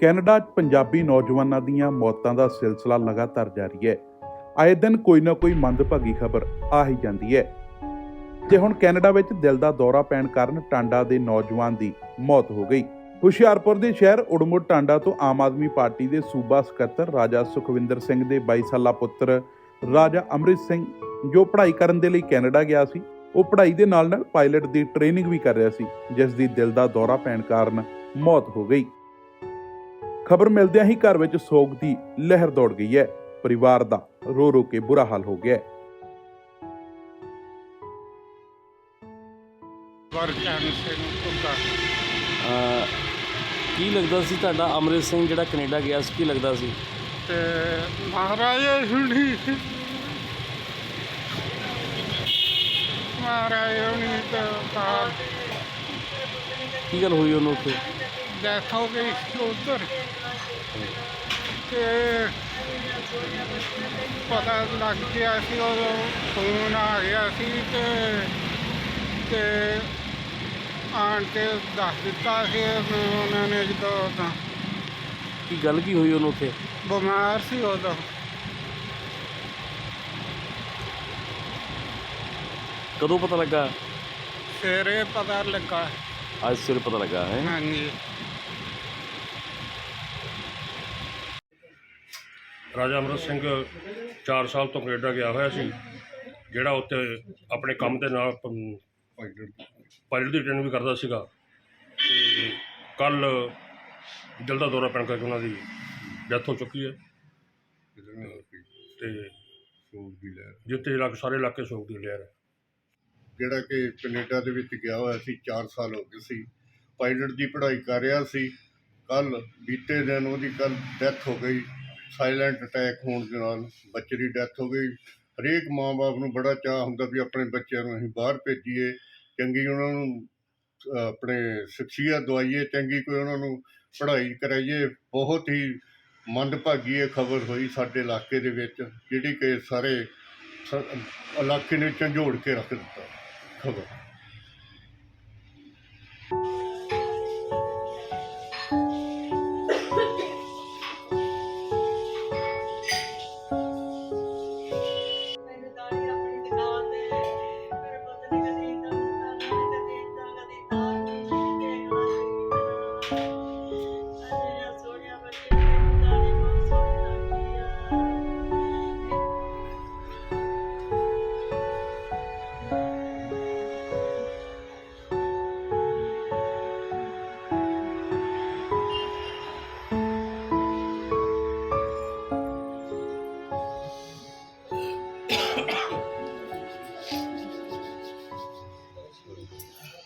Canada 'ਚ ਪੰਜਾਬੀ ਨੌਜਵਾਨਾਂ ਦੀਆਂ ਮੌਤਾਂ ਦਾ ਸਿਲਸਿਲਾ ਲਗਾਤਾਰ ਜਾਰੀ ਹੈ। ਆਏ ਦਿਨ ਕੋਈ ਨਾ ਕੋਈ ਮੰਦਭਾਗੀ ਖਬਰ ਆ ਹੀ ਜਾਂਦੀ ਹੈ। ਤੇ ਹੁਣ ਕੈਨੇਡਾ ਵਿੱਚ ਦਿਲ ਦਾ ਦੌਰਾ ਪੈਣ ਕਾਰਨ ਟਾਂਡਾ ਦੇ ਨੌਜਵਾਨ ਦੀ ਮੌਤ ਹੋ ਗਈ, ਹੁਸ਼ਿਆਰਪੁਰ ਦੇ ਸ਼ਹਿਰ ਉੜਮੁੜ ਟਾਂਡਾ ਤੋਂ ਆਮ ਆਦਮੀ ਪਾਰਟੀ ਦੇ ਸੂਬਾ ਸਕੱਤਰ ਰਾਜਾ ਸੁਖਵਿੰਦਰ ਸਿੰਘ ਦੇ 22 ਸਾਲਾ ਪੁੱਤਰ ਰਾਜਾ ਅੰਮ੍ਰਿਤ ਸਿੰਘ, ਜੋ ਪੜ੍ਹਾਈ ਕਰਨ ਦੇ ਲਈ ਕੈਨੇਡਾ ਗਿਆ ਸੀ, ਉਹ ਪੜ੍ਹਾਈ ਦੇ ਨਾਲ ਨਾਲ ਪਾਇਲਟ ਦੀ ਟ੍ਰੇਨਿੰਗ ਵੀ ਕਰ ਰਿਹਾ ਸੀ, ਜਿਸ ਦੀ ਦਿਲ ਦਾ ਦੌਰਾ ਪੈਣ ਕਾਰਨ ਮੌਤ ਹੋ ਗਈ। ਖਬਰ ਮਿਲਦਿਆਂ ਹੀ ਘਰ ਵਿੱਚ ਸੋਗ ਦੀ ਲਹਿਰ ਦੌੜ ਗਈ ਹੈ। ਪਰਿਵਾਰ ਦਾ ਰੋ ਰੋ ਕੇ ਬੁਰਾ ਹਾਲ ਹੋ ਗਿਆ ਹੈ। ਸਿੰਘ ਅਹ ਕੀ ਲੱਗਦਾ ਸੀ ਤੁਹਾਡਾ ਅੰਮ੍ਰਿਤ ਸਿੰਘ ਜਿਹੜਾ ਕੈਨੇਡਾ ਗਿਆ ਸੀ ਕੀ ਲੱਗਦਾ ਸੀ? ਤੇ ਮਹਾਰਾਜ ਸੁਣੀ ਮਹਾਰਾਜ ਤਾਂ ਤਾਂ ਕੀ ਗੱਲ ਹੋਈ ਉਹਨੂੰ ਉੱਥੇ? ਡੈਥ ਹੋ ਗਈ ਉੱਧਰ। ਤੇ ਪਤਾ ਲੱਗ ਗਿਆ ਸੀ ਉਦੋਂ ਫੋਨ ਆ ਗਿਆ ਸੀ ਤੇ ਤੇ ਆਣ ਕੇ ਦੱਸ ਦਿੱਤਾ ਸੀ ਉਹਨਾਂ ਨੇ ਜਦੋਂ ਤਾਂ। ਕੀ ਗੱਲ ਕੀ ਹੋਈ ਉਹਨੂੰ ਉੱਥੇ? ਬਿਮਾਰ ਸੀ ਉਦੋਂ ਕਦੋਂ ਪਤਾ ਲੱਗਾ? ਸਵੇਰੇ ਪਤਾ ਲੱਗਾ। ਅੱਜ ਸਵੇਰੇ ਪਤਾ ਲੱਗਾ ਹੈ? ਹਾਂਜੀ। ਰਾਜਾ ਅਮਰਤ ਸਿੰਘ 4 ਸਾਲ ਤੋਂ ਕੈਨੇਡਾ ਗਿਆ ਹੋਇਆ ਸੀ ਜਿਹੜਾ ਉੱਥੇ ਆਪਣੇ ਕੰਮ ਦੇ ਨਾਲ ਪਾਇਲਟ ਦੀ ਟ੍ਰੇਨਿੰਗ ਵੀ ਕਰਦਾ ਸੀਗਾ। ਤੇ ਕੱਲ ਦਿਲ ਦਾ ਦੌਰਾ ਪੈਣ ਕਰਕੇ ਉਹਨਾਂ ਦੀ ਡੈਥ ਹੋ ਚੁੱਕੀ ਹੈ। ਤੇ ਸੋਗ ਦੀ ਲਹਿਰ। ਜਿੱਥੇ ਇਲਾਕੇ ਸਾਰੇ ਇਲਾਕੇ ਸੋਗ ਦੀ ਲਹਿਰ ਹੈ। ਜਿਹੜਾ ਕਿ ਕੈਨੇਡਾ ਦੇ ਵਿੱਚ ਗਿਆ ਹੋਇਆ ਸੀ 4 ਸਾਲ ਹੋ ਗਏ ਸੀ। ਪਾਇਲਟ ਦੀ ਪੜ੍ਹਾਈ ਕਰ ਰਿਹਾ ਸੀ। ਕੱਲ ਬੀਤੇ ਦਿਨ ਉਹਦੀ ਕੱਲ ਡੈਥ ਹੋ ਗਈ। ਸਾਇਲੈਂਟ ਅਟੈਕ ਹੋਣ ਦੇ ਨਾਲ ਬੱਚੇ ਦੀ ਡੈਥ ਹੋ ਗਈ। ਹਰੇਕ ਮਾਂ-ਬਾਪ ਨੂੰ ਬੜਾ ਚਾਹ ਹੁੰਦਾ ਵੀ ਆਪਣੇ ਬੱਚਿਆਂ ਨੂੰ ਅਸੀਂ ਬਾਹਰ ਭੇਜੀਏ, ਚੰਗੀ ਉਹਨਾਂ ਨੂੰ ਆਪਣੇ ਸਿੱਖਿਆ ਦਵਾਈਏ, ਚੰਗੀ ਕੋਈ ਉਹਨਾਂ ਨੂੰ ਪੜ੍ਹਾਈ ਕਰਾਈਏ, ਬਹੁਤ ਹੀ ਮੰਦਭਾਗੀ ਇਹ ਖਬਰ ਹੋਈ ਸਾਡੇ ਇਲਾਕੇ ਦੇ ਵਿੱਚ, ਜਿਹੜੀ ਕਿ ਸਾਰੇ ਸ- ਇਲਾਕੇ ਨੇ ਝੰਜੋੜ ਕੇ ਰੱਖ ਦਿੱਤਾ। ਖਬਰ। yeah